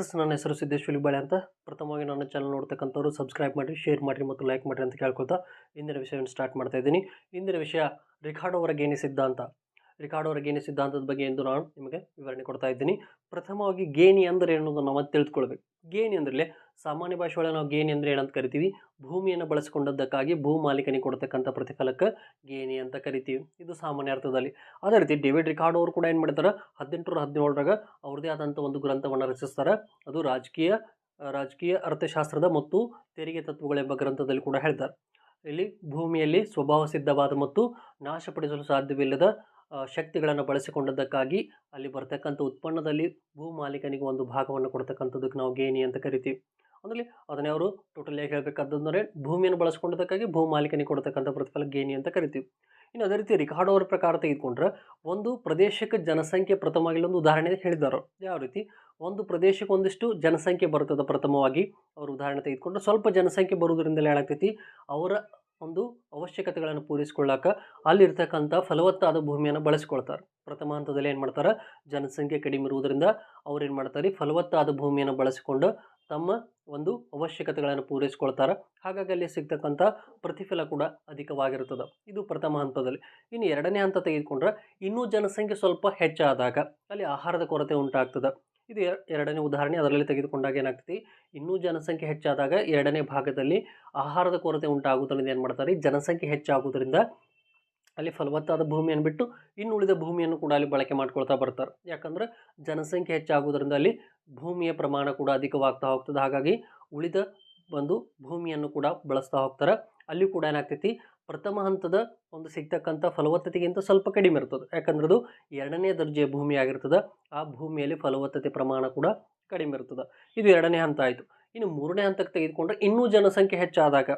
S ನನ್ನ ಹೆಸರು ಸಿದ್ದೇಶ್ವರಿ ಬಾಳೆ ಅಂತ. ಪ್ರಥಮವಾಗಿ ನನ್ನ ಚಾನಲ್ ನೋಡ್ತಕ್ಕಂಥವ್ರು ಸಬ್ಸ್ಕ್ರೈಬ್ ಮಾಡಿ ಶೇರ್ ಮಾಡಿರಿ ಮತ್ತು ಲೈಕ್ ಮಾಡಿರಿ ಅಂತ ಕೇಳ್ಕೊಳ್ತಾ ಇಂದಿನ ವಿಷಯವನ್ನು ಸ್ಟಾರ್ಟ್ ಮಾಡ್ತಾ ಇದ್ದೀನಿ. ಇಂದಿನ ವಿಷಯ ರಿಕಾರ್ಡ್ ಅವರ ಏನಿಸಿದ್ದ ಸಿದ್ಧಾಂತ. ರಿಕಾರ್ಡ್ ಅವರ ಗೇಣಿ ಸಿದ್ಧಾಂತದ ಬಗ್ಗೆ ಎಂದು ನಾನು ನಿಮಗೆ ವಿವರಣೆ ಕೊಡ್ತಾ ಇದ್ದೀನಿ. ಪ್ರಥಮವಾಗಿ ಗೇಣಿ ಅಂದರೆ ಅನ್ನೋದನ್ನು ನಾವು ತಿಳಿದುಕೊಳ್ಬೇಕು. ಗೇನಿ ಅಂದ್ರೆ ಸಾಮಾನ್ಯ ಭಾಷೆ ಒಳಗೆ ನಾವು ಗೇಣಿ ಅಂದರೆ ಏನಂತ ಕರಿತೀವಿ? ಭೂಮಿಯನ್ನು ಬಳಸಿಕೊಂಡದ್ದಕ್ಕಾಗಿ ಭೂ ಮಾಲೀಕನಿಗೆ ಕೊಡ್ತಕ್ಕಂಥ ಪ್ರತಿಫಲಕ್ಕೆ ಗೇಣಿ ಅಂತ ಕರಿತೀವಿ. ಇದು ಸಾಮಾನ್ಯ ಅರ್ಥದಲ್ಲಿ. ಅದೇ ರೀತಿ ಡೇವಿಡ್ ರಿಕಾರ್ಡ್ ಅವರು ಕೂಡ ಏನು ಮಾಡ್ತಾರೆ? ಹದಿನೆಂಟುನೂರ ಹದಿನೇಳರಾಗ ಅವ್ರದ್ದೇ ಆದಂಥ ಒಂದು ಗ್ರಂಥವನ್ನು ರಚಿಸ್ತಾರೆ. ಅದು ರಾಜಕೀಯ ರಾಜಕೀಯ ಅರ್ಥಶಾಸ್ತ್ರದ ಮತ್ತು ತೆರಿಗೆ ತತ್ವಗಳೆಂಬ ಗ್ರಂಥದಲ್ಲಿ ಕೂಡ ಹೇಳ್ತಾರೆ. ಇಲ್ಲಿ ಭೂಮಿಯಲ್ಲಿ ಸ್ವಭಾವ ಸಿದ್ಧವಾದ ಮತ್ತು ನಾಶಪಡಿಸಲು ಸಾಧ್ಯವಿಲ್ಲದ ಶಕ್ತಿಗಳನ್ನು ಬಳಸಿಕೊಂಡದ್ದಕ್ಕಾಗಿ ಅಲ್ಲಿ ಬರ್ತಕ್ಕಂಥ ಉತ್ಪನ್ನದಲ್ಲಿ ಭೂ ಮಾಲೀಕನಿಗೆ ಒಂದು ಭಾಗವನ್ನು ಕೊಡ್ತಕ್ಕಂಥದ್ದಕ್ಕೆ ನಾವು ಗೇಣಿ ಅಂತ ಕರಿತೀವಿ. ಅದರಲ್ಲಿ ಅದನ್ನೇ ಅವರು ಟೋಟಲಿಯಾಗಿ ಹೇಳಬೇಕಾದಂದರೆ ಭೂಮಿಯನ್ನು ಬಳಸ್ಕೊಂಡದಕ್ಕಾಗಿ ಭೂ ಮಾಲೀಕನಿಗೆ ಕೊಡ್ತಕ್ಕಂಥ ಪ್ರತಿಫಲ ಗೇಣಿ ಅಂತ ಕರಿತೀವಿ. ಇನ್ನು ಅದೇ ರೀತಿ ರಿಕಾರ್ಡ್ ಅವರ ಪ್ರಕಾರ ತೆಗೆದುಕೊಂಡ್ರೆ ಒಂದು ಪ್ರದೇಶಕ್ಕೆ ಜನಸಂಖ್ಯೆ ಪ್ರಥಮವಾಗಿ ಒಂದು ಉದಾಹರಣೆ ಹೇಳಿದ್ದಾರೆ. ಯಾವ ರೀತಿ? ಒಂದು ಪ್ರದೇಶಕ್ಕೆ ಒಂದಿಷ್ಟು ಜನಸಂಖ್ಯೆ ಬರ್ತದೆ ಪ್ರಥಮವಾಗಿ. ಅವರು ಉದಾಹರಣೆ ತೆಗೆದುಕೊಂಡ್ರೆ ಸ್ವಲ್ಪ ಜನಸಂಖ್ಯೆ ಬರುವುದರಿಂದಲೇ ಏನಾಗ್ತೈತಿ? ಅವರ ಒಂದು ಅವಶ್ಯಕತೆಗಳನ್ನು ಪೂರೈಸ್ಕೊಳ್ಳಾಕ ಅಲ್ಲಿರ್ತಕ್ಕಂಥ ಫಲವತ್ತಾದ ಭೂಮಿಯನ್ನು ಬಳಸ್ಕೊಳ್ತಾರೆ. ಪ್ರಥಮ ಹಂತದಲ್ಲಿ ಏನು ಮಾಡ್ತಾರೆ ಜನಸಂಖ್ಯೆ ಕಡಿಮೆ ಇರುವುದರಿಂದ ಅವ್ರು ಏನು ಮಾಡ್ತಾರೆ ಫಲವತ್ತಾದ ಭೂಮಿಯನ್ನು ಬಳಸಿಕೊಂಡು ತಮ್ಮ ಒಂದು ಅವಶ್ಯಕತೆಗಳನ್ನು ಪೂರೈಸ್ಕೊಳ್ತಾರೆ. ಹಾಗಾಗಿ ಅಲ್ಲಿ ಸಿಗ್ತಕ್ಕಂಥ ಪ್ರತಿಫಲ ಕೂಡ ಅಧಿಕವಾಗಿರುತ್ತದೆ. ಇದು ಪ್ರಥಮ ಹಂತದಲ್ಲಿ. ಇನ್ನು ಎರಡನೇ ಹಂತ ತೆಗೆದುಕೊಂಡ್ರೆ ಇನ್ನೂ ಜನಸಂಖ್ಯೆ ಸ್ವಲ್ಪ ಹೆಚ್ಚಾದಾಗ ಅಲ್ಲಿ ಆಹಾರದ ಕೊರತೆ ಉಂಟಾಗ್ತದೆ. ಇದು ಎರ- ಎರಡನೇ ಉದಾಹರಣೆ. ಅದರಲ್ಲಿ ತೆಗೆದುಕೊಂಡಾಗ ಏನಾಗ್ತೈತಿ ಇನ್ನೂ ಜನಸಂಖ್ಯೆ ಹೆಚ್ಚಾದಾಗ ಎರಡನೇ ಭಾಗದಲ್ಲಿ ಆಹಾರದ ಕೊರತೆ ಉಂಟಾಗುವುದರಿಂದ ಏನು ಮಾಡ್ತಾರೆ ಜನಸಂಖ್ಯೆ ಹೆಚ್ಚಾಗುವುದರಿಂದ ಅಲ್ಲಿ ಫಲವತ್ತಾದ ಭೂಮಿಯನ್ನು ಬಿಟ್ಟು ಇನ್ನು ಉಳಿದ ಭೂಮಿಯನ್ನು ಕೂಡ ಅಲ್ಲಿ ಬಳಕೆ ಮಾಡ್ಕೊಳ್ತಾ ಬರ್ತಾರೆ. ಯಾಕಂದ್ರೆ ಜನಸಂಖ್ಯೆ ಹೆಚ್ಚಾಗುವುದರಿಂದ ಅಲ್ಲಿ ಭೂಮಿಯ ಪ್ರಮಾಣ ಕೂಡ ಅಧಿಕವಾಗ್ತಾ ಹೋಗ್ತದೆ. ಹಾಗಾಗಿ ಉಳಿದ ಒಂದು ಭೂಮಿಯನ್ನು ಕೂಡ ಬಳಸ್ತಾ ಹೋಗ್ತಾರೆ. ಅಲ್ಲಿ ಕೂಡ ಏನಾಗ್ತೈತಿ? ಪ್ರಥಮ ಹಂತದ ಒಂದು ಸಿಗ್ತಕ್ಕಂಥ ಫಲವತ್ತತೆಗಿಂತ ಸ್ವಲ್ಪ ಕಡಿಮೆ ಇರ್ತದೆ. ಯಾಕಂದ್ರೆ ಅದು ಎರಡನೇ ದರ್ಜೆಯ ಭೂಮಿ ಆಗಿರ್ತದೆ. ಆ ಭೂಮಿಯಲ್ಲಿ ಫಲವತ್ತತೆ ಪ್ರಮಾಣ ಕೂಡ ಕಡಿಮೆ ಇರ್ತದೆ. ಇದು ಎರಡನೇ ಹಂತ ಆಯಿತು. ಇನ್ನು ಮೂರನೇ ಹಂತಕ್ಕೆ ತೆಗೆದುಕೊಂಡ್ರೆ ಇನ್ನೂ ಜನಸಂಖ್ಯೆ ಹೆಚ್ಚಾದಾಗ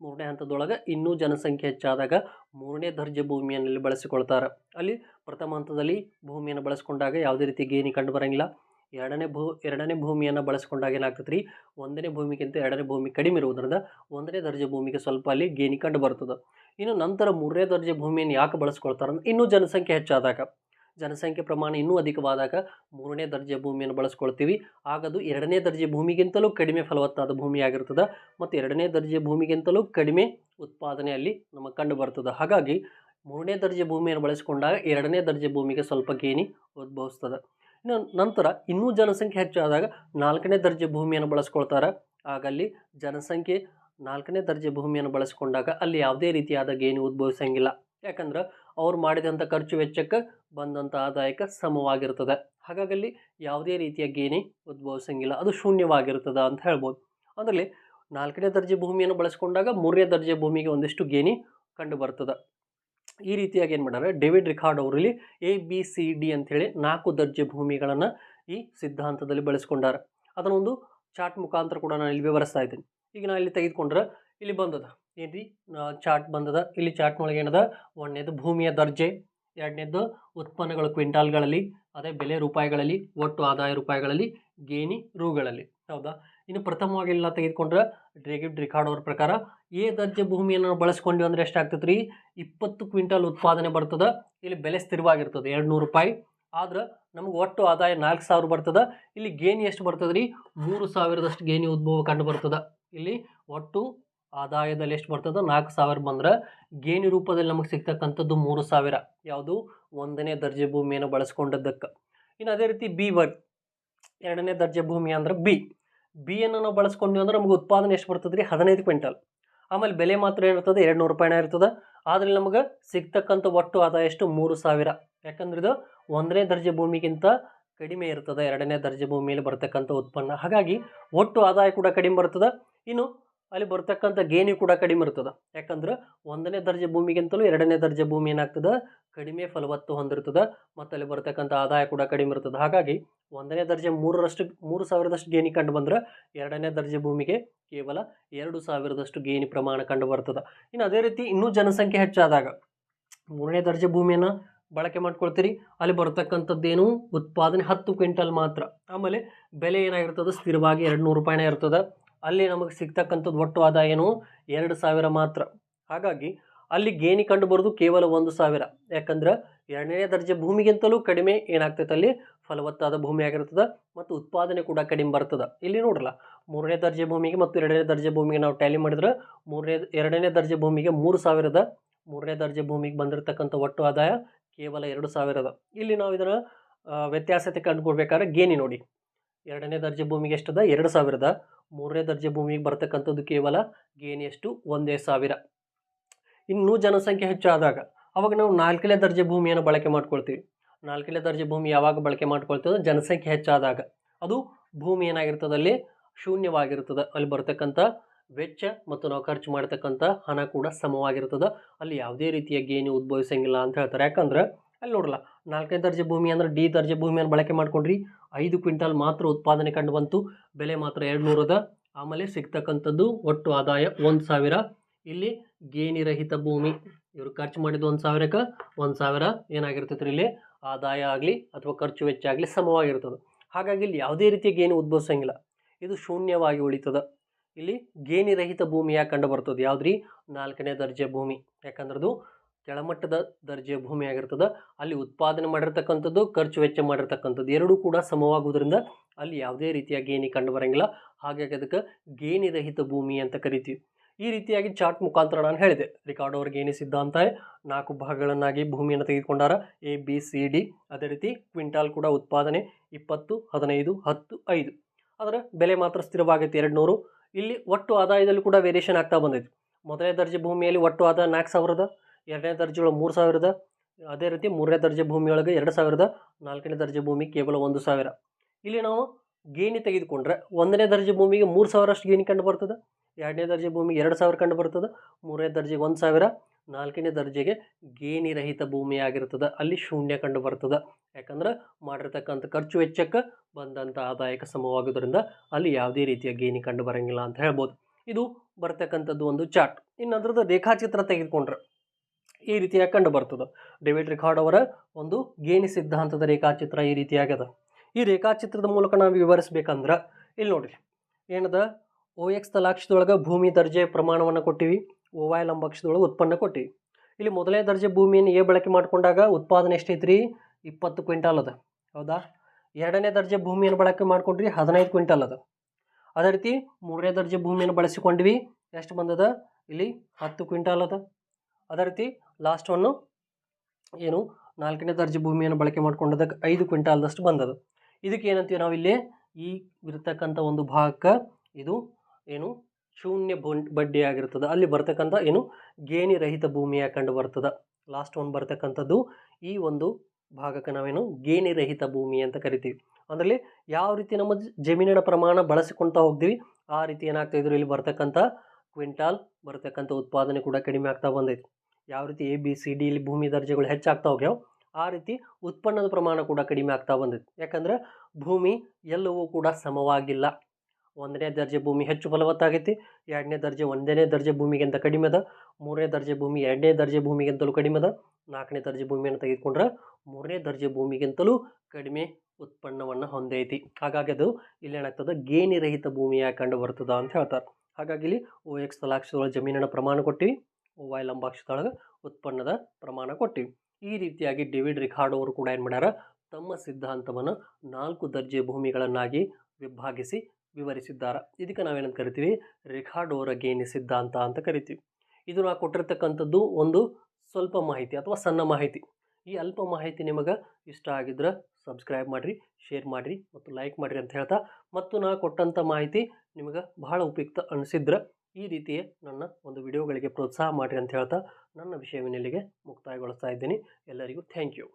ಮೂರನೇ ಹಂತದೊಳಗೆ ಇನ್ನೂ ಜನಸಂಖ್ಯೆ ಹೆಚ್ಚಾದಾಗ ಮೂರನೇ ದರ್ಜೆ ಭೂಮಿಯನ್ನು ಬಳಸಿಕೊಳ್ತಾರೆ. ಅಲ್ಲಿ ಪ್ರಥಮ ಹಂತದಲ್ಲಿ ಭೂಮಿಯನ್ನು ಬಳಸ್ಕೊಂಡಾಗ ಯಾವುದೇ ರೀತಿ ಗೇಣಿ ಕಂಡು ಬರಂಗಿಲ್ಲ. ಎರಡನೇ ಭೂ, ಎರಡನೇ ಭೂಮಿಯನ್ನು ಬಳಸ್ಕೊಂಡಾಗ ಏನಾಗ್ತದೆ ರೀ ಒಂದನೇ ಭೂಮಿಗಿಂತ ಎರಡನೇ ಭೂಮಿ ಕಡಿಮೆ ಇರುವುದರಿಂದ ಒಂದನೇ ದರ್ಜೆ ಭೂಮಿಗೆ ಸ್ವಲ್ಪ ಅಲ್ಲಿ ಗೇಣಿ ಕಂಡು ಬರ್ತದೆ. ಇನ್ನು ನಂತರ ಮೂರನೇ ದರ್ಜೆ ಭೂಮಿಯನ್ನು ಯಾಕೆ ಬಳಸ್ಕೊಳ್ತಾರೆ? ಅಂದ್ರೆ ಇನ್ನೂ ಜನಸಂಖ್ಯೆ ಹೆಚ್ಚಾದಾಗ. ಜನಸಂಖ್ಯೆ ಪ್ರಮಾಣ ಇನ್ನೂ ಅಧಿಕವಾದಾಗ ಮೂರನೇ ದರ್ಜೆ ಭೂಮಿಯನ್ನು ಬಳಸ್ಕೊಳ್ತೀವಿ. ಆಗದು ಎರಡನೇ ದರ್ಜೆ ಭೂಮಿಗಿಂತಲೂ ಕಡಿಮೆ ಫಲವತ್ತಾದ ಭೂಮಿಯಾಗಿರ್ತದೆ ಮತ್ತು ಎರಡನೇ ದರ್ಜೆ ಭೂಮಿಗಿಂತಲೂ ಕಡಿಮೆ ಉತ್ಪಾದನೆ ಅಲ್ಲಿ ನಮಗೆ ಕಂಡು ಬರ್ತದೆ ಹಾಗಾಗಿ ಮೂರನೇ ದರ್ಜೆ ಭೂಮಿಯನ್ನು ಬಳಸಿಕೊಂಡಾಗ ಎರಡನೇ ದರ್ಜೆ ಭೂಮಿಗೆ ಸ್ವಲ್ಪ ಗೇಣಿ ಉದ್ಭವಿಸ್ತದೆ. ಇನ್ನು ನಂತರ ಇನ್ನೂ ಜನಸಂಖ್ಯೆ ಹೆಚ್ಚಾದಾಗ ನಾಲ್ಕನೇ ದರ್ಜೆ ಭೂಮಿಯನ್ನು ಬಳಸ್ಕೊಳ್ತಾರೆ. ಆಗಲ್ಲಿ ಜನಸಂಖ್ಯೆ ನಾಲ್ಕನೇ ದರ್ಜೆ ಭೂಮಿಯನ್ನು ಬಳಸಿಕೊಂಡಾಗ ಅಲ್ಲಿ ಯಾವುದೇ ರೀತಿಯಾದ ಗೇಣಿ ಉದ್ಭವಿಸಂಗಿಲ್ಲ. ಯಾಕಂದ್ರೆ ಅವ್ರು ಮಾಡಿದಂಥ ಖರ್ಚು ವೆಚ್ಚಕ್ಕೆ ಬಂದಂಥ ಆದಾಯಕ್ಕೆ ಸಮವಾಗಿರ್ತದೆ. ಹಾಗಾಗಿ ಯಾವುದೇ ರೀತಿಯ ಗೇನಿ ಉದ್ಭವಿಸಂಗಿಲ್ಲ. ಅದು ಶೂನ್ಯವಾಗಿರ್ತದೆ ಅಂತ ಹೇಳ್ಬೋದು. ಅದರಲ್ಲಿ ನಾಲ್ಕನೇ ದರ್ಜೆ ಭೂಮಿಯನ್ನು ಬಳಸ್ಕೊಂಡಾಗ ಮೂರನೇ ದರ್ಜೆ ಭೂಮಿಗೆ ಒಂದಿಷ್ಟು ಗೇನಿ ಕಂಡು ಬರ್ತದೆ ಈ ರೀತಿಯಾಗಿ ಏನು ಮಾಡ್ಯಾರ, ಡೇವಿಡ್ ರಿಕಾರ್ಡ್ ಅವರಲ್ಲಿ ಎ, ಬಿ, ಸಿ, ಡಿ ಅಂಥೇಳಿ ನಾಲ್ಕು ದರ್ಜೆ ಭೂಮಿಗಳನ್ನು ಈ ಸಿದ್ಧಾಂತದಲ್ಲಿ ಬಳಸ್ಕೊಂಡಾರ. ಅದನ್ನೊಂದು ಚಾರ್ಟ್ ಮುಖಾಂತರ ಕೂಡ ನಾನು ಇಲ್ಲಿ ವಿವರಿಸ್ತಾ ಇದ್ದೀನಿ. ಈಗ ನಾನು ಇಲ್ಲಿ ತೆಗೆದುಕೊಂಡ್ರೆ ಇಲ್ಲಿ ಬಂದದ. ಏನ್ರಿ? ಚಾರ್ಟ್ ಬಂದದ. ಇಲ್ಲಿ ಚಾರ್ಟ್ನೊಳಗೆ ಏನದ? ಒಂದನೇದು ಭೂಮಿಯ ದರ್ಜೆ, ಎರಡನೇದು ಉತ್ಪನ್ನಗಳು ಕ್ವಿಂಟಾಲ್ಗಳಲ್ಲಿ, ಅದೇ ಬೆಲೆ ರೂಪಾಯಿಗಳಲ್ಲಿ, ಒಟ್ಟು ಆದಾಯ ರೂಪಾಯಿಗಳಲ್ಲಿ, ಗೇಣಿ ರೂಗಳಲ್ಲಿ. ಹೌದಾ? ಇನ್ನು ಪ್ರಥಮವಾಗಿ ಎಲ್ಲ ತೆಗೆದುಕೊಂಡ್ರೆ ಡ್ರೇಗಿಡ್ ರಿಕಾರ್ಡ್ ಅವ್ರ ಪ್ರಕಾರ, ಎ ದರ್ಜೆ ಭೂಮಿಯನ್ನು ಬಳಸ್ಕೊಂಡ್ವಿ ಅಂದ್ರೆ ಎಷ್ಟಾಗ್ತದೆ ರೀ ಇಪ್ಪತ್ತು ಕ್ವಿಂಟಲ್ ಉತ್ಪಾದನೆ ಬರ್ತದೆ, ಇಲ್ಲಿ ಬೆಲೆ ಸ್ಥಿರವಾಗಿರ್ತದೆ ಎರಡು ನೂರು ರೂಪಾಯಿ. ಆದ್ರೆ ನಮಗೆ ಒಟ್ಟು ಆದಾಯ ನಾಲ್ಕು ಸಾವಿರ ಬರ್ತದೆ, ಇಲ್ಲಿ ಗೇಣಿ ಎಷ್ಟು ಬರ್ತದೆ ರೀ ಮೂರು ಸಾವಿರದಷ್ಟು ಗೇಣಿ ಉದ್ಭವ ಕಂಡು ಬರ್ತದೆ. ಇಲ್ಲಿ ಒಟ್ಟು ಆದಾಯದಲ್ಲಿ ಎಷ್ಟು ಬರ್ತದೆ ನಾಲ್ಕು ಸಾವಿರ ಬಂದ್ರೆ ಗೇಣಿ ರೂಪದಲ್ಲಿ ನಮಗೆ ಸಿಗ್ತಕ್ಕಂಥದ್ದು ಮೂರು ಸಾವಿರ. ಯಾವುದು? ಒಂದನೇ ದರ್ಜೆ ಭೂಮಿಯನ್ನು ಬಳಸ್ಕೊಂಡದ್ದಕ್ಕೆ. ಇನ್ನು ಅದೇ ರೀತಿ ಬಿ ವರ್ಗ್ ಎರಡನೇ ದರ್ಜೆ ಭೂಮಿ ಅಂದ್ರೆ ಬಿ ಬಿಯನ್ನು ನಾವು ಬಳಸ್ಕೊಂಡ್ವಿ ಅಂದ್ರೆ ನಮಗೆ ಉತ್ಪಾದನೆ ಎಷ್ಟು ಬರ್ತದೆ ರೀ ಹದಿನೈದು ಕ್ವಿಂಟಲ್. ಆಮೇಲೆ ಬೆಲೆ ಮಾತ್ರ ಏನಿರ್ತದೆ? ಎರಡು ನೂರು ರೂಪಾಯಿನ ಇರ್ತದೆ. ಆದರೆ ನಮಗೆ ಸಿಗ್ತಕ್ಕಂಥ ಒಟ್ಟು ಆದಾಯ ಎಷ್ಟು? ಮೂರು ಸಾವಿರ. ಯಾಕಂದ್ರೆ ಇದು ಒಂದನೇ ದರ್ಜೆ ಭೂಮಿಗಿಂತ ಕಡಿಮೆ ಇರ್ತದೆ. ಎರಡನೇ ದರ್ಜೆ ಭೂಮಿಯಲ್ಲಿ ಬರ್ತಕ್ಕಂಥ ಉತ್ಪನ್ನ. ಹಾಗಾಗಿ ಒಟ್ಟು ಆದಾಯ ಕೂಡ ಕಡಿಮೆ ಬರ್ತದೆ. ಇನ್ನು ಅಲ್ಲಿ ಬರ್ತಕ್ಕಂಥ ಗೇನಿ ಕೂಡ ಕಡಿಮೆ ಇರ್ತದೆ. ಯಾಕಂದ್ರೆ ಒಂದನೇ ದರ್ಜೆ ಭೂಮಿಗಿಂತಲೂ ಎರಡನೇ ದರ್ಜೆ ಭೂಮಿ ಏನಾಗ್ತದೆ? ಕಡಿಮೆ ಫಲವತ್ತು ಹೊಂದಿರ್ತದೆ. ಮತ್ತು ಅಲ್ಲಿ ಬರ್ತಕ್ಕಂಥ ಆದಾಯ ಕೂಡ ಕಡಿಮೆ ಇರ್ತದೆ. ಹಾಗಾಗಿ ಒಂದನೇ ದರ್ಜೆ ಮೂರರಷ್ಟು, ಮೂರು ಸಾವಿರದಷ್ಟು ಗೇಣಿ ಕಂಡು ಬಂದ್ರೆ ಎರಡನೇ ದರ್ಜೆ ಭೂಮಿಗೆ ಕೇವಲ ಎರಡು ಸಾವಿರದಷ್ಟು ಗೇಣಿ ಪ್ರಮಾಣ ಕಂಡು ಬರ್ತದೆ. ಇನ್ನು ಅದೇ ರೀತಿ ಇನ್ನೂ ಜನಸಂಖ್ಯೆ ಹೆಚ್ಚಾದಾಗ ಮೂರನೇ ದರ್ಜೆ ಭೂಮಿಯನ್ನು ಬಳಕೆ ಮಾಡ್ಕೊಳ್ತೀರಿ. ಅಲ್ಲಿ ಬರ್ತಕ್ಕಂಥದ್ದೇನು? ಉತ್ಪಾದನೆ ಹತ್ತು ಕ್ವಿಂಟಲ್ ಮಾತ್ರ. ಆಮೇಲೆ ಬೆಲೆ ಏನಾಗಿರ್ತದೆ? ಸ್ಥಿರವಾಗಿ ಎರಡು ನೂರು ರೂಪಾಯಿನೇ ಇರ್ತದೆ. ಅಲ್ಲಿ ನಮಗೆ ಸಿಗ್ತಕ್ಕಂಥದ್ದು ಒಟ್ಟು ಆದಾಯ ಏನು? ಎರಡು ಸಾವಿರ ಮಾತ್ರ. ಹಾಗಾಗಿ ಅಲ್ಲಿ ಗೇಣಿ ಕಂಡು ಬರೋದು ಕೇವಲ ಒಂದು ಸಾವಿರ. ಯಾಕಂದ್ರೆ ಎರಡನೇ ದರ್ಜೆ ಭೂಮಿಗಿಂತಲೂ ಕಡಿಮೆ ಏನಾಗ್ತೈತೆ ಅಲ್ಲಿ? ಫಲವತ್ತಾದ ಭೂಮಿ ಆಗಿರ್ತದೆ ಮತ್ತು ಉತ್ಪಾದನೆ ಕೂಡ ಕಡಿಮೆ ಬರ್ತದೆ. ಇಲ್ಲಿ ನೋಡ್ರಲ್ಲ, ಮೂರನೇ ದರ್ಜೆ ಭೂಮಿಗೆ ಮತ್ತು ಎರಡನೇ ದರ್ಜೆ ಭೂಮಿಗೆ ನಾವು ಟ್ಯಾಲಿ ಮಾಡಿದ್ರೆ ಮೂರನೇ, ಎರಡನೇ ದರ್ಜೆ ಭೂಮಿಗೆ ಮೂರು ಸಾವಿರದ, ಮೂರನೇ ದರ್ಜೆ ಭೂಮಿಗೆ ಬಂದಿರತಕ್ಕಂಥ ಒಟ್ಟು ಆದಾಯ ಕೇವಲ ಎರಡು ಸಾವಿರದ. ಇಲ್ಲಿ ನಾವು ಇದರ ವ್ಯತ್ಯಾಸತೆ ಕಂಡುಕೊಡ್ಬೇಕಾದ್ರೆ ಗೇಣಿ ನೋಡಿ. ಎರಡನೇ ದರ್ಜೆ ಭೂಮಿಗೆ ಎಷ್ಟದ? ಎರಡು ಸಾವಿರದ ಮೂರನೇ ದರ್ಜೆ ಭೂಮಿಗೆ ಬರ್ತಕ್ಕಂಥದ್ದು ಕೇವಲ ಗೇನ್ ಎಷ್ಟು ಒಂದೇ ಸಾವಿರ. ಇನ್ನು ಜನಸಂಖ್ಯೆ ಹೆಚ್ಚಾದಾಗ ಅವಾಗ ನಾವು ನಾಲ್ಕನೇ ದರ್ಜೆ ಭೂಮಿಯನ್ನು ಬಳಕೆ ಮಾಡ್ಕೊಳ್ತೀವಿ. ನಾಲ್ಕನೇ ದರ್ಜೆ ಭೂಮಿ ಯಾವಾಗ ಬಳಕೆ ಮಾಡ್ಕೊಳ್ತೇವೆ ಜನಸಂಖ್ಯೆ ಹೆಚ್ಚಾದಾಗ, ಅದು ಭೂಮಿ ಏನಾಗಿರ್ತದೆ ಅಲ್ಲಿ? ಶೂನ್ಯವಾಗಿರ್ತದೆ. ಅಲ್ಲಿ ಬರ್ತಕ್ಕಂಥ ವೆಚ್ಚ ಮತ್ತು ನಾವು ಖರ್ಚು ಮಾಡ್ತಕ್ಕಂಥ ಹಣ ಕೂಡ ಸಮವಾಗಿರ್ತದೆ. ಅಲ್ಲಿ ಯಾವುದೇ ರೀತಿಯ ಗೇಣಿ ಉದ್ಭವಿಸಂಗಿಲ್ಲ ಅಂತ ಹೇಳ್ತಾರೆ. ಯಾಕಂದ್ರೆ, ಅಲ್ಲಿ ನೋಡಲ್ಲ ನಾಲ್ಕನೇ ದರ್ಜೆ ಭೂಮಿ ಅಂದರೆ ಡಿ ದರ್ಜೆ ಭೂಮಿಯನ್ನು ಬಳಕೆ ಮಾಡ್ಕೊಂಡ್ರಿ. ಐದು ಕ್ವಿಂಟಾಲ್ ಮಾತ್ರ ಉತ್ಪಾದನೆ ಕಂಡು ಬಂತು. ಬೆಲೆ ಮಾತ್ರ ಎರಡು ನೂರದ ಆಮೇಲೆ ಸಿಗ್ತಕ್ಕಂಥದ್ದು ಒಟ್ಟು ಆದಾಯ ಒಂದು ಸಾವಿರ. ಇಲ್ಲಿ ಗೇನಿರಹಿತ ಭೂಮಿ, ಇವರು ಖರ್ಚು ಮಾಡಿದ್ದು ಒಂದು ಸಾವಿರಕ್ಕೆ, ಒಂದು ಸಾವಿರ ಏನಾಗಿರ್ತೈತೆ ಇಲ್ಲಿ? ಆದಾಯ ಆಗಲಿ ಅಥವಾ ಖರ್ಚು ವೆಚ್ಚ ಆಗಲಿ ಸಮವಾಗಿರ್ತದೆ. ಹಾಗಾಗಿ ಇಲ್ಲಿ ಯಾವುದೇ ರೀತಿಯ ಗೇನು ಉದ್ಭವಿಸಂಗಿಲ್ಲ. ಇದು ಶೂನ್ಯವಾಗಿ ಉಳಿತದೆ. ಇಲ್ಲಿ ಗೇನಿರಹಿತ ಭೂಮಿ ಯಾಕೆ ಕಂಡು ಬರ್ತದೆ? ಯಾವುದ್ರಿ? ನಾಲ್ಕನೇ ದರ್ಜೆ ಭೂಮಿ. ಯಾಕಂದ್ರದು ಕೆಳಮಟ್ಟದ ದರ್ಜೆಯ ಭೂಮಿ ಆಗಿರ್ತದೆ. ಅಲ್ಲಿ ಉತ್ಪಾದನೆ ಮಾಡಿರ್ತಕ್ಕಂಥದ್ದು, ಖರ್ಚು ವೆಚ್ಚ ಮಾಡಿರ್ತಕ್ಕಂಥದ್ದು ಎರಡೂ ಕೂಡ ಸಮವಾಗುವುದರಿಂದ ಅಲ್ಲಿ ಯಾವುದೇ ರೀತಿಯ ಗೇನಿ ಕಂಡು ಬರಂಗಿಲ್ಲ. ಹಾಗಾಗಿ ಅದಕ್ಕೆ ಗೇನಿರಹಿತ ಭೂಮಿ ಅಂತ ಕರಿತೀವಿ. ಈ ರೀತಿಯಾಗಿ ಚಾರ್ಟ್ ಮುಖಾಂತರ ನಾನು ಹೇಳಿದೆ. ರಿಕಾರ್ಡ್ ಅವ್ರ ಗೇಣಿ ಸಿದ್ಧಾಂತ ನಾಲ್ಕು ಭಾಗಗಳನ್ನಾಗಿ ಭೂಮಿಯನ್ನು ತೆಗೆದುಕೊಂಡಾರ. ಎ, ಬಿ, ಸಿ, ಡಿ, ಅದೇ ರೀತಿ ಕ್ವಿಂಟಾಲ್ ಕೂಡ ಉತ್ಪಾದನೆ ಇಪ್ಪತ್ತು, ಹದಿನೈದು, ಹತ್ತು, ಐದು. ಅದರ ಬೆಲೆ ಮಾತ್ರ ಸ್ಥಿರವಾಗೈತೆ ಎರಡು ನೂರು ಇಲ್ಲಿ ಒಟ್ಟು ಆದಾಯದಲ್ಲಿ ಕೂಡ ವೇರಿಯೇಷನ್ ಆಗ್ತಾ ಬಂದೈತಿ. ಮೊದಲೇ ದರ್ಜೆ ಭೂಮಿಯಲ್ಲಿ ಒಟ್ಟು ಆದಾಯ ನಾಲ್ಕು ಸಾವಿರದ ಎರಡನೇ ದರ್ಜೆ ಒಳಗೆ ಮೂರು ಸಾವಿರದ, ಅದೇ ರೀತಿ ಮೂರನೇ ದರ್ಜೆ ಭೂಮಿಯೊಳಗೆ ಎರಡು ಸಾವಿರದ, ನಾಲ್ಕನೇ ದರ್ಜೆ ಭೂಮಿ ಕೇವಲ ಒಂದು ಸಾವಿರ. ಇಲ್ಲಿ ನಾವು ಗೇಣಿ ತೆಗೆದುಕೊಂಡ್ರೆ ಒಂದನೇ ದರ್ಜೆ ಭೂಮಿಗೆ ಮೂರು ಸಾವಿರಷ್ಟು ಗೇಣಿ ಕಂಡು ಬರ್ತದೆ, ಎರಡನೇ ದರ್ಜೆ ಭೂಮಿಗೆ ಎರಡು ಸಾವಿರ ಕಂಡು ಬರ್ತದೆ, ಮೂರನೇ ದರ್ಜೆಗೆ ಒಂದು ಸಾವಿರ, ನಾಲ್ಕನೇ ದರ್ಜೆಗೆ ಗೇಣಿರಹಿತ ಭೂಮಿ ಆಗಿರ್ತದೆ, ಅಲ್ಲಿ ಶೂನ್ಯ ಕಂಡು ಬರ್ತದೆ. ಯಾಕಂದ್ರೆ ಮಾಡಿರ್ತಕ್ಕಂಥ ಖರ್ಚು ವೆಚ್ಚಕ್ಕೆ ಬಂದಂಥ ಆದಾಯಕ್ಕೆ ಸಮವಾಗೋದ್ರಿಂದ ಅಲ್ಲಿ ಯಾವುದೇ ರೀತಿಯ ಗೇಣಿ ಕಂಡು ಬರಂಗಿಲ್ಲ ಅಂತ ಹೇಳ್ಬೋದು. ಇದು ಬರ್ತಕ್ಕಂಥದ್ದು ಒಂದು ಚಾರ್ಟ್. ಇನ್ನು ಅದ್ರದ್ದು ರೇಖಾಚಿತ್ರ ತೆಗೆದುಕೊಂಡ್ರೆ ಈ ರೀತಿಯಾಗಿ ಕಂಡು ಬರ್ತದೆ ಡೇವಿಡ್ ರಿಕಾರ್ಡ್ ಅವರ ಒಂದು ಗೇಣಿ ಸಿದ್ಧಾಂತದ ರೇಖಾಚಿತ್ರ ಈ ರೀತಿಯಾಗ್ಯದ. ಈ ರೇಖಾಚಿತ್ರದ ಮೂಲಕ ನಾವು ವಿವರಿಸ್ಬೇಕಂದ್ರೆ, ಇಲ್ಲಿ ನೋಡಿರಿ. ಏನದ? ಓ ಎಕ್ಸ್ ತಲಾಕ್ಷದೊಳಗೆ ಭೂಮಿ ದರ್ಜೆ ಪ್ರಮಾಣವನ್ನು ಕೊಟ್ಟಿವಿ ಓ ವೈ ಲಂಬಾಕ್ಷದೊಳಗೆ ಉತ್ಪನ್ನ ಕೊಟ್ಟಿವಿ. ಇಲ್ಲಿ ಮೊದಲನೇ ದರ್ಜೆ ಭೂಮಿಯನ್ನು ಎ ಬಳಕೆ ಮಾಡಿಕೊಂಡಾಗ ಉತ್ಪಾದನೆ ಎಷ್ಟೈತ್ರಿ? ಇಪ್ಪತ್ತು ಕ್ವಿಂಟಾಲ್ ಅದ. ಹೌದಾ? ಎರಡನೇ ದರ್ಜೆ ಭೂಮಿಯನ್ನು ಬಳಕೆ ಮಾಡ್ಕೊಂಡ್ರಿ, ಹದಿನೈದು ಕ್ವಿಂಟಾಲ್ ಅದ. ಅದೇ ರೀತಿ ಮೂರನೇ ದರ್ಜೆ ಭೂಮಿಯನ್ನು ಬಳಸಿಕೊಂಡ್ವಿ, ಎಷ್ಟು ಬಂದದ? ಇಲ್ಲಿ ಹತ್ತು ಕ್ವಿಂಟಾಲ್ ಅದ. ಅದೇ ರೀತಿ ಲಾಸ್ಟ್ ಒನ್ನು ಏನು ನಾಲ್ಕನೇ ದರ್ಜೆ ಭೂಮಿಯನ್ನು ಬಳಕೆ ಮಾಡ್ಕೊಂಡದಕ್ಕೆ ಐದು ಕ್ವಿಂಟಾಲ್ದಷ್ಟು ಬಂದದ ಇದಕ್ಕೆ ಏನಂತೀವಿ ನಾವು ಇಲ್ಲಿ ಈ ಇರತಕ್ಕಂಥ ಒಂದು ಭಾಗಕ್ಕೆ ಇದು ಏನು ಶೂನ್ಯ ಬೊಂಡ್ ಬಡ್ಡಿ ಆಗಿರ್ತದೆ. ಅಲ್ಲಿ ಬರ್ತಕ್ಕಂಥ ಏನು ಗೇಣಿ ರಹಿತ ಭೂಮಿಯಾಗಿ ಕಂಡು ಬರ್ತದೆ. ಲಾಸ್ಟ್ ಒನ್ ಬರ್ತಕ್ಕಂಥದ್ದು ಈ ಒಂದು ಭಾಗಕ್ಕೆ ನಾವೇನು ಗೇಣಿ ರಹಿತ ಭೂಮಿ ಅಂತ ಕರಿತೀವಿ. ಅದರಲ್ಲಿ ಯಾವ ರೀತಿ ನಮ್ಮ ಜಮೀನಿನ ಪ್ರಮಾಣ ಬಳಸಿಕೊಳ್ತಾ ಹೋಗ್ತೀವಿ, ಆ ರೀತಿ ಏನಾಗ್ತಾ ಇದ್ರು ಇಲ್ಲಿ ಬರ್ತಕ್ಕಂಥ ಕ್ವಿಂಟಾಲ್ ಬರತಕ್ಕಂಥ ಉತ್ಪಾದನೆ ಕೂಡ ಕಡಿಮೆ ಆಗ್ತಾ ಬಂದೈತೆ. ಯಾವ ರೀತಿ ಎ ಬಿ ಸಿ ಡಿ ಇಲ್ಲಿ ಭೂಮಿ ದರ್ಜೆಗಳು ಹೆಚ್ಚಾಗ್ತಾ ಹೋಗ್ಯಾವ, ಆ ರೀತಿ ಉತ್ಪನ್ನದ ಪ್ರಮಾಣ ಕೂಡ ಕಡಿಮೆ ಆಗ್ತಾ ಬಂದೈತಿ. ಯಾಕಂದ್ರೆ ಭೂಮಿ ಎಲ್ಲವೂ ಕೂಡ ಸಮವಾಗಿಲ್ಲ. ಒಂದನೇ ದರ್ಜೆ ಭೂಮಿ ಹೆಚ್ಚು ಫಲವತ್ತಾಗೈತಿ, ಎರಡನೇ ದರ್ಜೆ ಒಂದನೇ ದರ್ಜೆ ಭೂಮಿಗಿಂತ ಕಡಿಮೆ ಅದ, ಮೂರನೇ ದರ್ಜೆ ಭೂಮಿ ಎರಡನೇ ದರ್ಜೆ ಭೂಮಿಗಿಂತಲೂ ಕಡಿಮೆ ಅದ, ನಾಲ್ಕನೇ ದರ್ಜೆ ಭೂಮಿಯನ್ನು ತೆಗೆದುಕೊಂಡ್ರೆ ಮೂರನೇ ದರ್ಜೆ ಭೂಮಿಗಿಂತಲೂ ಕಡಿಮೆ ಉತ್ಪನ್ನವನ್ನು ಹೊಂದೈತಿ. ಹಾಗಾಗಿ ಅದು ಇಲ್ಲೇನಾಗ್ತದೆ ಗೇನಿರಹಿತ ಗೇಣಿ ರಹಿತ ಭೂಮಿಯಾಗಿ ಕಂಡು ಬರ್ತದ ಅಂತ ಹೇಳ್ತಾರೆ. ಹಾಗಾಗಿ ಇಲ್ಲಿ ಓ ಎಕ್ಸ್ ತಲಾಕ್ಷದೊಳಗೆ ಜಮೀನಿನ ಪ್ರಮಾಣ ಕೊಟ್ಟಿವಿ, ಓ ವೈ ಲಂಬಾಕ್ಷದೊಳಗೆ ಉತ್ಪನ್ನದ ಪ್ರಮಾಣ ಕೊಟ್ಟಿವಿ. ಈ ರೀತಿಯಾಗಿ ಡೇವಿಡ್ ರಿಕಾರ್ಡ್ ಅವರು ಕೂಡ ಏನು ಮಾಡ್ಯಾರ, ತಮ್ಮ ಸಿದ್ಧಾಂತವನ್ನು ನಾಲ್ಕು ದರ್ಜೆ ಭೂಮಿಗಳನ್ನಾಗಿ ವಿಭಾಗಿಸಿ ವಿವರಿಸಿದ್ದಾರೆ. ಇದಕ್ಕೆ ನಾವೇನಂತ ಕರಿತೀವಿ, ರಿಕಾರ್ಡ್ ಅವರ ಗೇನಿ ಸಿದ್ಧಾಂತ ಅಂತ ಕರಿತೀವಿ. ಇದು ನಾವು ಕೊಟ್ಟಿರ್ತಕ್ಕಂಥದ್ದು ಒಂದು ಸ್ವಲ್ಪ ಮಾಹಿತಿ ಅಥವಾ ಸಣ್ಣ ಮಾಹಿತಿ. ಈ ಅಲ್ಪ ಮಾಹಿತಿ ನಿಮಗೆ ಇಷ್ಟ ಆಗಿದ್ರೆ ಸಬ್ಸ್ಕ್ರೈಬ್ ಮಾಡಿರಿ ಶೇರ್ ಮಾಡಿರಿ ಮತ್ತು ಲೈಕ್ ಮಾಡಿರಿ ಅಂತ ಹೇಳ್ತಾ ಮತ್ತು ನಾ ಕೊಟ್ಟಂಥ ಮಾಹಿತಿ ನಿಮಗೆ ಬಹಳ ಉಪಯುಕ್ತ ಅನಿಸಿದ್ರೆ ಈ ರೀತಿಯ ನನ್ನ ಒಂದು ವಿಡಿಯೋಗಳಿಗೆ ಪ್ರೋತ್ಸಾಹ ಮಾಡಿರಿ ಅಂತ ಹೇಳ್ತಾ ನನ್ನ ವಿಷಯವನ್ನು ಇಲ್ಲಿಗೆ ಮುಕ್ತಾಯಗೊಳಿಸ್ತಾ ಇದ್ದೀನಿ. ಎಲ್ಲರಿಗೂ ಥ್ಯಾಂಕ್ ಯು